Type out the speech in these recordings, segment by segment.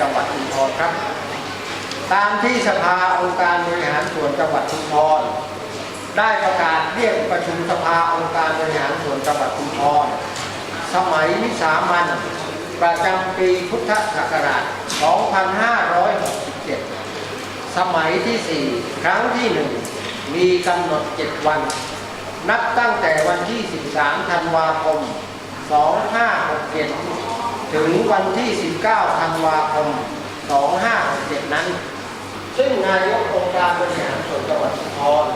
จังหวัดชุมพรครับ ตามที่สภาองค์การบริหารส่วนจังหวัดชุมพรได้ประกาศเรียกประชุมสภาองค์การบริหารส่วนจังหวัดชุมพรสมัยวิสามันประจำปีพุทธศักราช 2567 สมัยที่ 4 ครั้งที่ 1 มีกำหนด 7 วัน นับตั้งแต่วันที่ 13 ธันวาคม 2567 ถึงวันที่ 19 ธันวาคม 2567 นั้น ซึ่งนายกองค์การบริหารส่วนจังหวัดชุมพร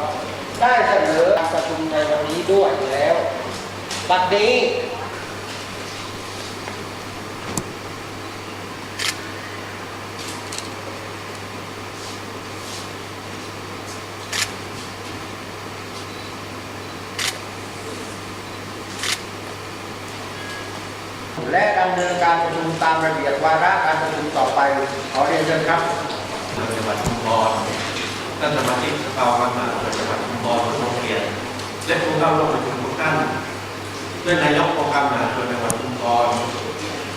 ได้เสนอการประชุมในวันนี้ด้วยแล้ว บัดนี้ ดำเนินการประชุมตามระเบียบวาระการประชุมต่อไป ขอเรียนเชิญครับจังหวัดชุมพรท่านสมาชิกสภาวันมาจังหวัดชุมพรผู้ทรงเกียรติและผู้เข้าร่วมประชุมทุกท่านด้วยนายกองค์การมหาชนจังหวัดชุมพร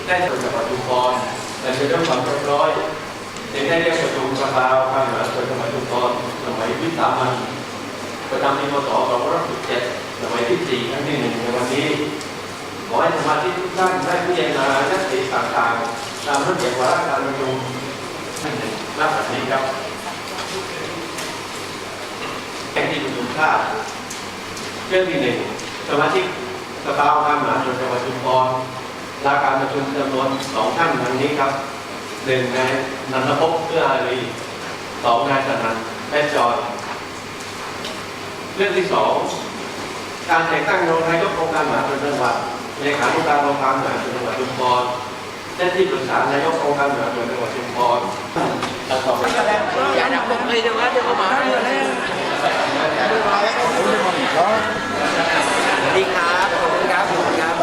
ได้จังหวัดชุมพรแต่ในเรื่องความเรียบร้อยจึงได้เรียกประชุมสภาค์การมหาชนจังหวัดชุมพรสมัยวิสามันประจำปีพศ2517สมัยที่สี่ครั้งที่หนึ่งในวันนี้ ขอให้สมาชิกทุกท่านได้พิจารณายัตติต่างๆตามระเบียบวาระการประชุมท่านหนึ่งหน้าแบบนี้ครับแห่งที่ประชุมชาติเรื่องที่หนึ่งสมาชิกสภาองค์การมหาชนจังหวัดชุมพรลาการประชุมจำนวนสองท่านดังนี้ครับหนึ่งนายนันทภพเพื่ออารีสองนายสนันแม่จรเรื่องที่สองการแต่งตั้งรองนายกองค์การมหาชนจังหวัด เลขาธิการองค์การมหาชนจังหวัดชุมพรและที่ปรึกษานายกองค์การมหาชนจังหวัดชุมพรและต่อไปอย่าดับผมเลยจังหวะเดี๋ยวเขามาสวัสดีครับขอบคุณครับขอบคุณครับ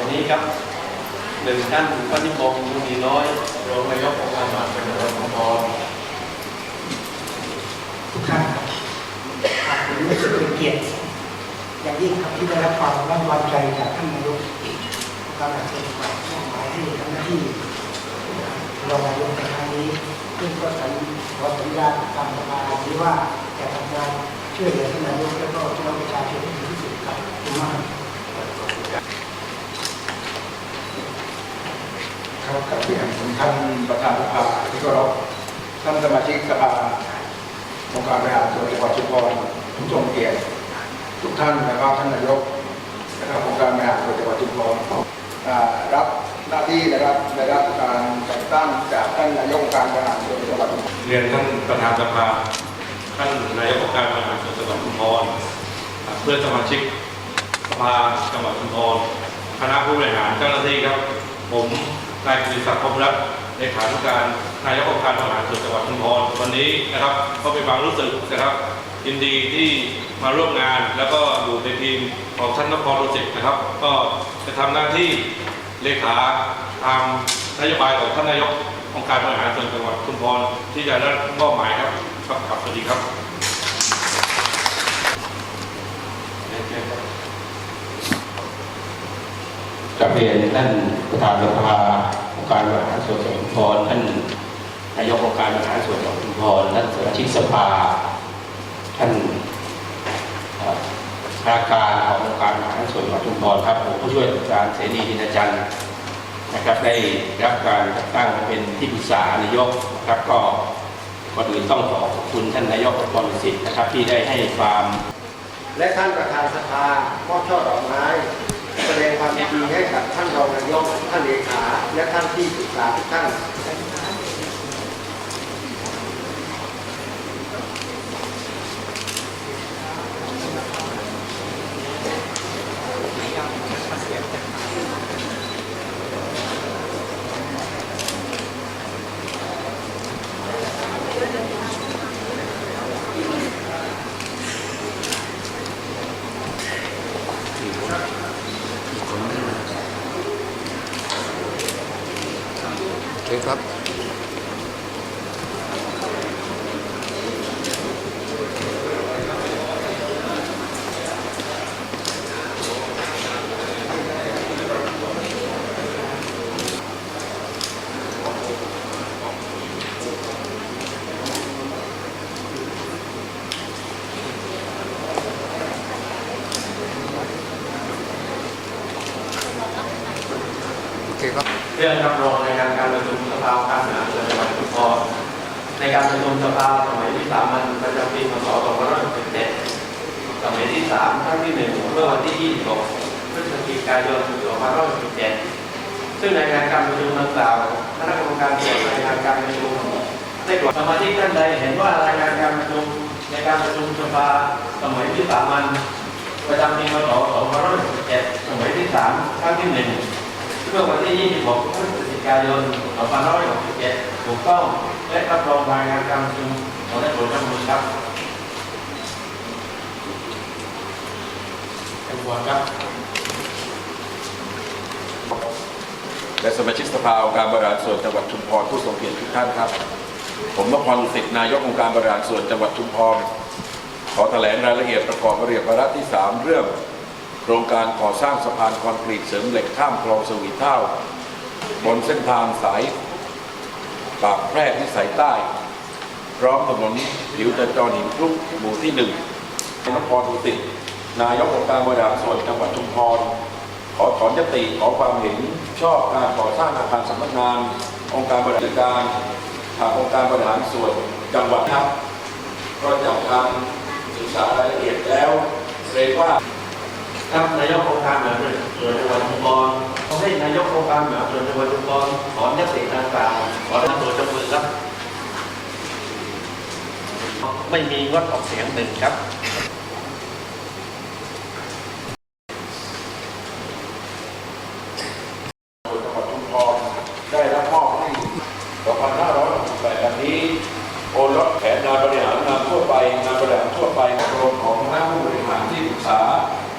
วันนี้ครับ หนึ่งท่านปฏิพงศ์มุนีน้อยรองนายกองค์การมหาชนจังหวัดชุมพรทุกท่านครับผมรู้สึกเป็นเกียรติอย่างยิ่งครับที่ได้รับความไว้วางใจจากท่านนายกการหลักเกณฑ์มอบหมายให้ทำหน้าที่รองนายกในครั้งนี้ซึ่งก็สัญขอสัญญาตามสภาที่ว่าจะทำงานช่วยเหลือท่านนายกและก็พี่น้องประชาชนให้ดีที่สุดครับขอบคุณมาก ครับกับที่ผมท่านประธานสภาที่เคารพท่านสมาชิกสภาองค์การบริหารส่วนจังหวัดชุมพรผู้ทรงเกียรติทุกท่านนะครับท่านนายกนะครับองค์การบริหารส่วนจังหวัดชุมพรรับหน้าที่นะครับได้รับการแต่งตั้งจากท่านนายกองค์การบริหารส่วนจังหวัดชุมพรเรียนท่านประธานสภาท่านนายกองค์การบริหารส่วนจังหวัดชุมพรเพื่อนสมาชิกสภาจังหวัดชุมพรคณะผู้บริหารเจ้าหน้าที่ครับ ผม นายกฤษศักดิ์พรมรัตน์เลขาธิการนายกองค์การบริหารส่วนจังหวัดชุมพรวันนี้นะครับก็เป็นความรู้สึกนะครับยินดีที่มาร่วมงานแล้วก็อยู่ในทีมของท่านนพรโรสิตนะครับ ก็จะทำหน้าที่เลขาตามนโยบายของท่านนายกองค์การบริหารส่วนจังหวัดชุมพรที่จะได้มอบหมายครับครับสวัสดีครับ กับเรียนท่านประธานสภาองค์การบริหารส่วนจังหวัดชุพรท่านนายกองค์การบริหารส่วนจังหวัดชุพรท่านสมาชิกสภา ท่านอ่อข้าราการขององค์การบริหารส่วนจังหวัดชุมพรครับผมผู้ช่วยอาจารย์เสรีดินจันทร์นะครับได้รับการแต่งตั้งมาเป็นที่ปรึกษานายกครับก็ก่อนอื่นต้องขอขอบคุณท่านนายกอบรสิทธิ์นะครับที่ได้ให้ความ และท่านประธานสภามอบช่อดอกไม้ แสดงความยินดีให้กับท่านรองนายกท่านเลขา และท่านที่ปรึกษาทุกท่าน รื่องรับรองในการการประชุมสภาการบริหารส่วนจังหวัดชุมพรในการประชุมสภาสมัยที่สามัญประจำปีพศ2567สมัยที่สามครั้งที่หนึ่งเมื่อวันที่ 26 พฤศจิกายน2567ซึ่งในงานการประชุมดังกล่าวคณะกรรมการตรวจรายงานการประชุมได้ตรวจสมาชิกท่านใดเห็นว่ารายงานการประชุมในการประชุมสภาสมัยที่สามัญประจำปีพศ2567สมัยที่สามครั้งที่หนึ่ง เมื่อวันที่ 26 พฤศจิกายน 2567ถูกต้องและรับรองรายงานการประชุมของได้โปรดรับมือครับเป็นบวนครับ และสมาชิกสภาองค์การบริหารส่วนจังหวัดชุมพรผู้ทรงเกียรติทุกท่านครับ ผมนพพรสิทธิ์นายกองค์การบริหารส่วนจังหวัดชุมพรขอแถลงรายละเอียดประกอบระเบียบวาระที่ 3 เรื่อง โครงการก่อสร้างสะพานคอนกรีตเสริมเหล็กข้ามคลองสวีเท่า บนเส้นทางสายปากแพรกที่สายใต้ พร้อมถนนผิวจราจรหินคลุกหมู่ที่หนึ่งนพพรดุสินายกองค์การบริหารส่วนจังหวัดชุมพรขอถอนยติขอความเห็นชอบการก่อสร้างอาคารสำนักงาน องค์การบริหารการทางองค์การบริหารส่วนจังหวัดครับก็จากการศึกษารายละเอียดแล้วเกรงว่า ครับนายกองค์การบริหารส่วนจังหวัดชุมพรขอให้นายกองค์การบริหารส่วนจังหวัดชุมพรถอนยติดังกล่าวขอท่านโปรดจำมือครับ ไม่มีงดออกเสียงหนึ่งครับจังหวัดชุมพรได้รับมอบให้2568อันนี้ โอนลดแผนงานบริหารงานทั่วไป งานบริหารทั่วไปกรมของคณะผู้บริหารที่ปรึกษา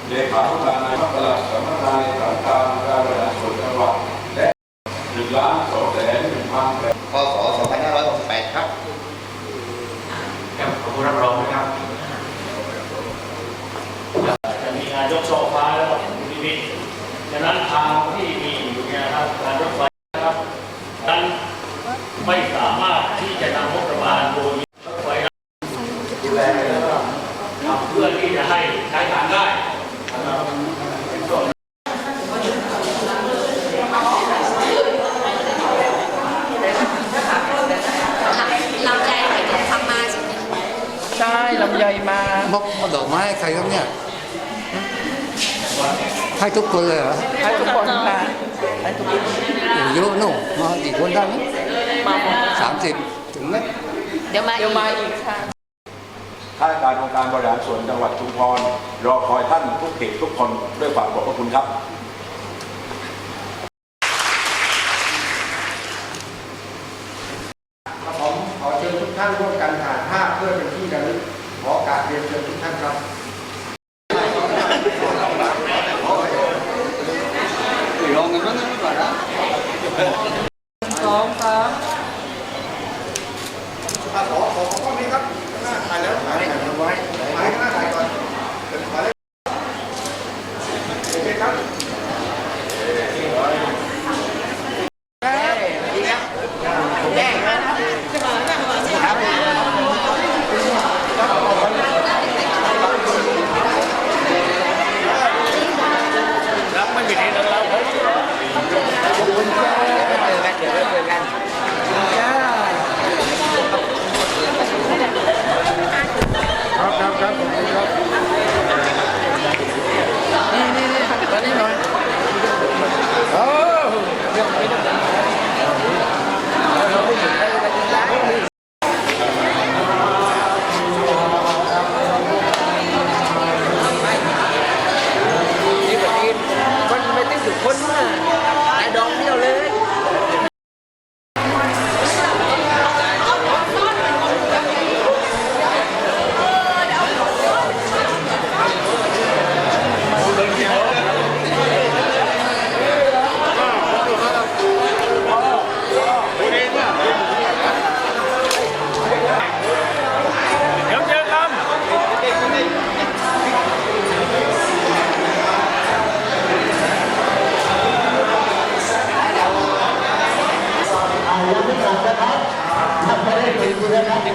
เลขาธิการนายกตลาดสำนักงานสำนักการการบริหารส่วนจังหวัดและ1ล้าน2แสน1พันแปดพศ2568 ครับครับขอบคุณรับรองนะครับจะมีงานยกโซฟาแล้วก็พิพิธฉะนั้นทางที่มีอยู่เนี่ยนะครับการรถไฟนะครับดันไม่สามารถที่จะนำงบประมาณโดยรถไฟดูแลแล้วก็ทำเพื่อที่จะให้ใช้การได้ นะครับเป็นส่วนลำไยไปทำมาใช่ไหมใช่ลำไยมามอบดอกไม้ให้ใครครับเนี่ย ให้ทุกคนเลยเหรอให้ทุกคนค่ะให้ทุกคนเยอะนู่นมาอีกคนได้ไหมมาหมดสามสิบถึงไหมเดี๋ยวมาเดี๋ยวอีกมาอีกค่ะ ข้าราชการองค์การบริหารส่วนจังหวัดชุมพรรอคอยท่านทุกเขตทุกคนด้วยความขอบพระคุณครับ ผมขอเชิญทุกท่านร่วมกันถ่ายภาพเพื่อเป็นที่ระลึกขอโอกาบเรียนเชิญทุกท่านครับ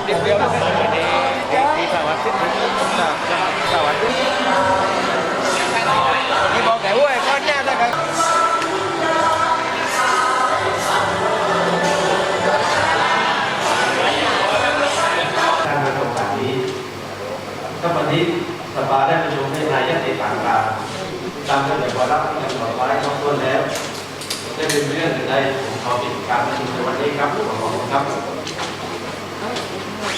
Debíamos de, de Tabasco, de Tabasco. ก็วันนี้สภาได้ประชุมในรายยติต่างๆตามระเบียบวาระที่กำหนดไว้ครบถ้วนแล้วได้เป็นเรื่องในึ่งได้ผมขอปิดการประชุมในวันนี้ครับขอบคุณครับ